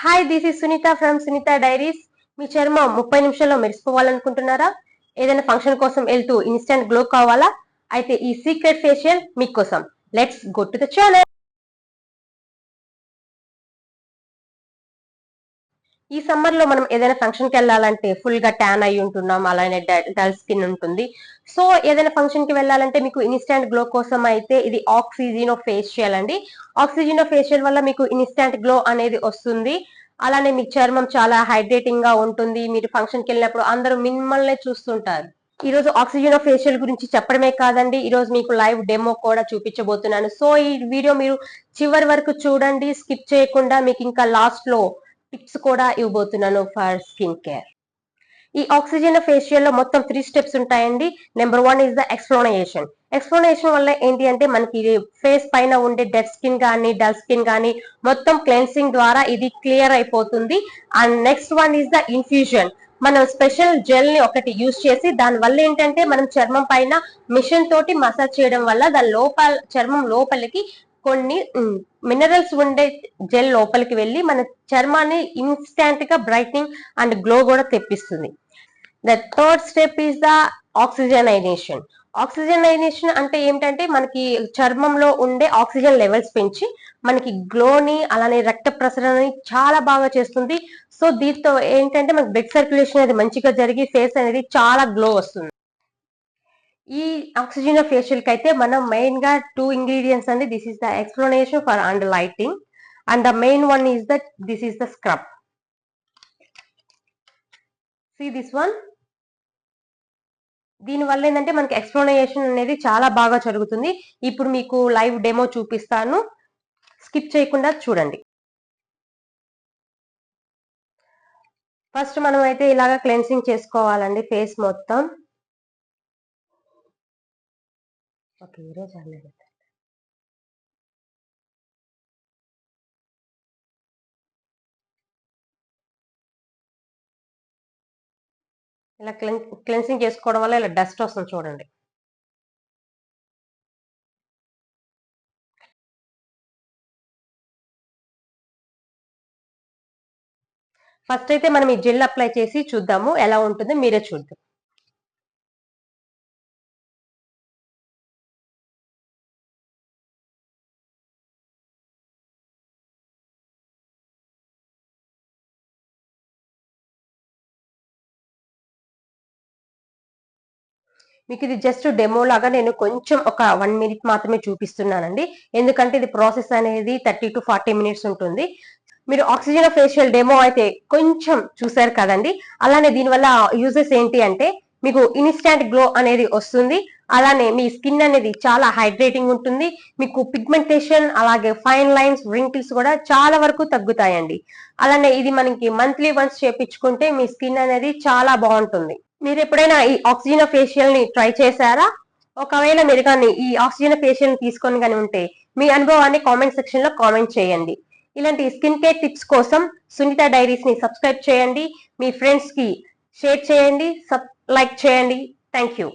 Hi this is Sunitha from Sunitha diaries మీ చర్మం ముప్పై నిమిషాల్లో మెరిసిపోవాలనుకుంటున్నారా? ఏదైనా ఫంక్షన్ కోసం వెళ్తూ ఇన్స్టెంట్ గ్లో కావాలా? అయితే ఈ సీక్రెట్ ఫేషియల్ మీకోసం. Let's go to the channel ఈ సమ్మర్లో మనం ఏదైనా ఫంక్షన్కి వెళ్ళాలంటే ఫుల్గా ట్యాన్ అయి ఉంటున్నాం అలానే డల్ స్కిన్ ఉంటుంది. సో ఏదైనా ఫంక్షన్కి వెళ్ళాలంటే మీకు ఇన్స్టాంట్ గ్లో కోసం అయితే ఇది ఆక్సిజినో ఫేషియల్ అండి. ఆక్సిజినో ఫేషియల్ వల్ల మీకు ఇన్స్టాంట్ గ్లో అనేది వస్తుంది. అలానే మీ చర్మం చాలా హైడ్రేటింగ్గా ఉంటుంది. మీరు ఫంక్షన్కి వెళ్ళినప్పుడు అందరూ మిమ్మల్నే చూస్తుంటారు. ఈ రోజు ఆక్సిజన్ ఫేషియల్ గురించి చెప్పడమే కాదండి. ఈ రోజు మీకు లైవ్ డెమో కూడా చూపించబోతున్నాను. సో ఈ వీడియో మీరు చివరి వరకు చూడండి. స్కిప్ చేయకుండా మీకు ఇంకా లాస్ట్లో టిప్స్ కూడా ఇవ్వబోతున్నాను ఫర్ స్కిన్ కేర్. ఈ ఆక్సిజన్ ఫేషియల్లో మొత్తం త్రీ స్టెప్స్ ఉంటాయండి. Number one is the exfoliation exfoliation వల్ల ఏంటి అంటే మనకి ఫేస్ పైన ఉండే డెడ్ స్కిన్ కానీ డల్ స్కిన్ కానీ మొత్తం క్లెన్సింగ్ ద్వారా ఇది క్లియర్ అయిపోతుంది. And next one is the infusion మనం స్పెషల్ జెల్ని ఒకటి యూజ్ చేసి దాని వల్ల ఏంటంటే మనం చర్మం పైన మిషన్ తోటి మసాజ్ చేయడం వల్ల దాని లోపల చర్మం లోపలికి కొన్ని మినరల్స్ ఉండే జెల్ లోపలికి వెళ్ళి మన చర్మాన్ని ఇన్స్టాంట్గా బ్రైట్నింగ్ అండ్ గ్లో కూడా తెప్పిస్తుంది. The third step is the oxygenization oxygenization అంటే ఏంటంటే మనకి చర్మంలో ఉండే ఆక్సిజన్ లెవెల్స్ పెంచి మనకి గ్లోని అలానే రక్త ప్రసరణని చాలా బాగా చేస్తుంది. సో దీంతో ఏంటంటే మనకి బ్లడ్ సర్క్యులేషన్ అనేది మంచిగా జరిగి ఫేస్ అనేది చాలా గ్లో వస్తుంది. ఈ ఆక్సిజన్ ఫేషియల్కి అయితే మనం మెయిన్గా టూ ఇంగ్రీడియంట్స్ అండి. This is the explanation for and lighting and the main one is the this is the scrub see this one దీని వల్ల ఏంటంటే మనకి ఎక్స్ప్లెనేషన్ అనేది చాలా బాగా జరుగుతుంది. ఇప్పుడు మీకు లైవ్ డెమో చూపిస్తాను. స్కిప్ చేయకుండా చూడండి. ఫస్ట్ మనం అయితే ఇలాగా క్లెన్సింగ్ చేసుకోవాలండి ఫేస్ మొత్తం. ఓకే ఈరోజు అన్నది ఇలా క్లెన్ క్లెన్సింగ్ చేసుకోవడం వల్ల ఇలా డస్ట్ వస్తుంది చూడండి. ఫస్ట్ అయితే మనం ఈ జెల్ అప్లై చేసి చూద్దాము. ఎలా ఉంటుందో మీరే చూద్దాం. మీకు ఇది జస్ట్ డెమో లాగా నేను కొంచెం ఒక వన్ మినిట్ మాత్రమే చూపిస్తున్నానండి. ఎందుకంటే ఇది ప్రాసెస్ అనేది థర్టీ టు ఫార్టీ మినిట్స్ ఉంటుంది. మీరు ఆక్సిజన్ ఫేషియల్ డెమో అయితే కొంచెం చూసారు కదండి. అలానే దీనివల్ల యూజెస్ ఏంటి అంటే మీకు ఇన్స్టాంట్ గ్లో అనేది వస్తుంది. అలానే మీ స్కిన్ అనేది చాలా హైడ్రేటింగ్ ఉంటుంది. మీకు పిగ్మెంటేషన్ అలాగే ఫైన్ లైన్స్ రింకిల్స్ కూడా చాలా వరకు తగ్గుతాయండి. అలానే ఇది మనకి మంత్లీ వన్స్ చేపించుకుంటే మీ స్కిన్ అనేది చాలా బాగుంటుంది. మీరు ఎప్పుడైనా ఈ ఆక్సిజన్ ఫేషియల్ని ట్రై చేశారా? ఒకవేళ మీరు కానీ ఈ ఆక్సిజన్ ఫేషియల్ తీసుకొని కానీ ఉంటే మీ అనుభవాన్ని కామెంట్ సెక్షన్లో కామెంట్ చేయండి. ఇలాంటి స్కిన్ కేర్ టిప్స్ కోసం సునీత డైరీస్ని సబ్స్క్రైబ్ చేయండి. మీ ఫ్రెండ్స్కి షేర్ చేయండి. లైక్ చేయండి. Thank you